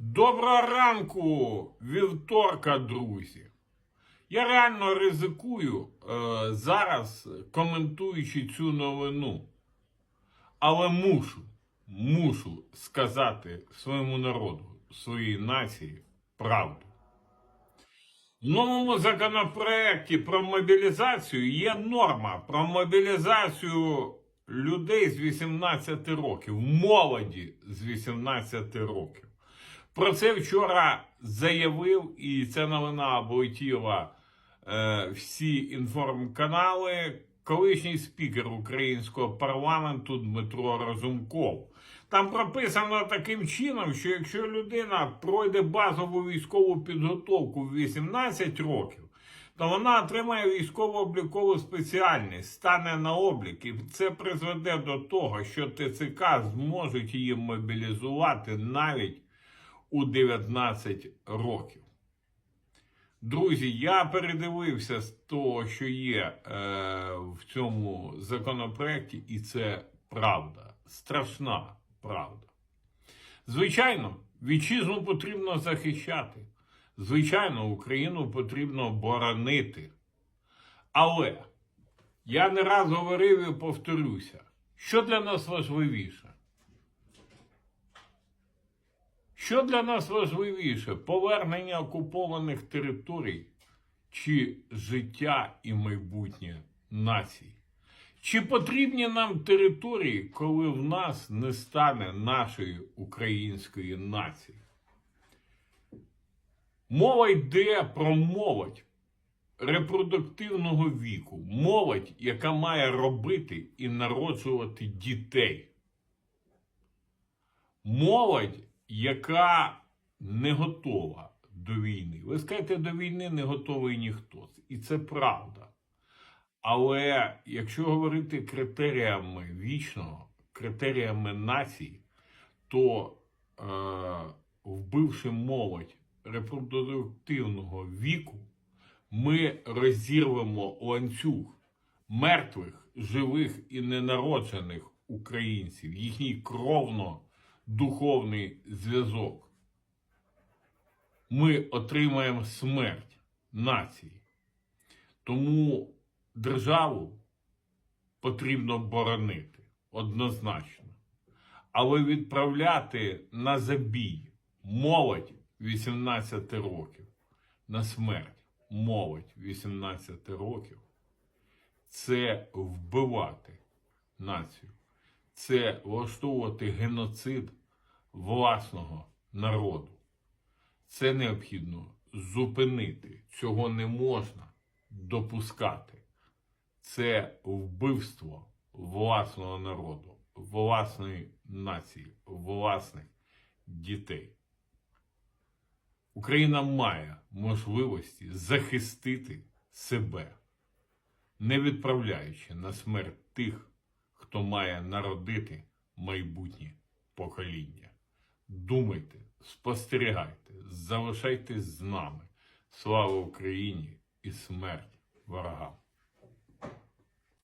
Доброго ранку, вівторка, друзі. Я реально ризикую е, зараз, коментуючи цю новину. Але мушу, мушу сказати своєму народу, своїй нації правду. В новому законопроекті про мобілізацію є норма про мобілізацію людей з 18 років, молоді з 18 років. Про це вчора заявив, і ця новина облетіла е, всі інформканали. Колишній спікер українського парламенту Дмитро Разумков. Там прописано таким чином, що якщо людина пройде базову військову підготовку в 18 років, то вона отримає військово-облікову спеціальність, стане на облік, і це призведе до того, що ТЦК зможуть її мобілізувати навіть у 19 років. Друзі, я передивився з того, що є е, в цьому законопроекті, і це правда, страшна правда. Звичайно, вітчизну потрібно захищати. Звичайно, Україну потрібно боронити. Але я не раз говорив і повторюся, що для нас важливіше? Що для нас важливіше? Повернення окупованих територій чи життя і майбутнє націй? Чи потрібні нам території, коли в нас не стане нашої української нації? Мова йде про молодь репродуктивного віку, молодь, яка має робити і народжувати дітей. Молодь, яка не готова до війни. Ви скажете, до війни не готовий ніхто. І це правда. Але якщо говорити критеріями вічного, критеріями нації, то е, вбивши молодь репродуктивного віку, ми розірвемо ланцюг мертвих, живих і ненароджених українців, їхній кровно-духовний зв'язок. Ми отримаємо смерть нації. Тому державу потрібно боронити однозначно. Але відправляти на забій молодь 18 років на смерть молодь 18 років це вбивати націю, це влаштовувати геноцид власного народу. Це необхідно зупинити. Цього не можна допускати. Це вбивство власного народу, власної нації, власних дітей. Україна має можливості захистити себе, не відправляючи на смерть тих, хто має народити майбутнє покоління. Думайте, спостерігайте, залишайтесь з нами. Слава Україні і смерть ворогам!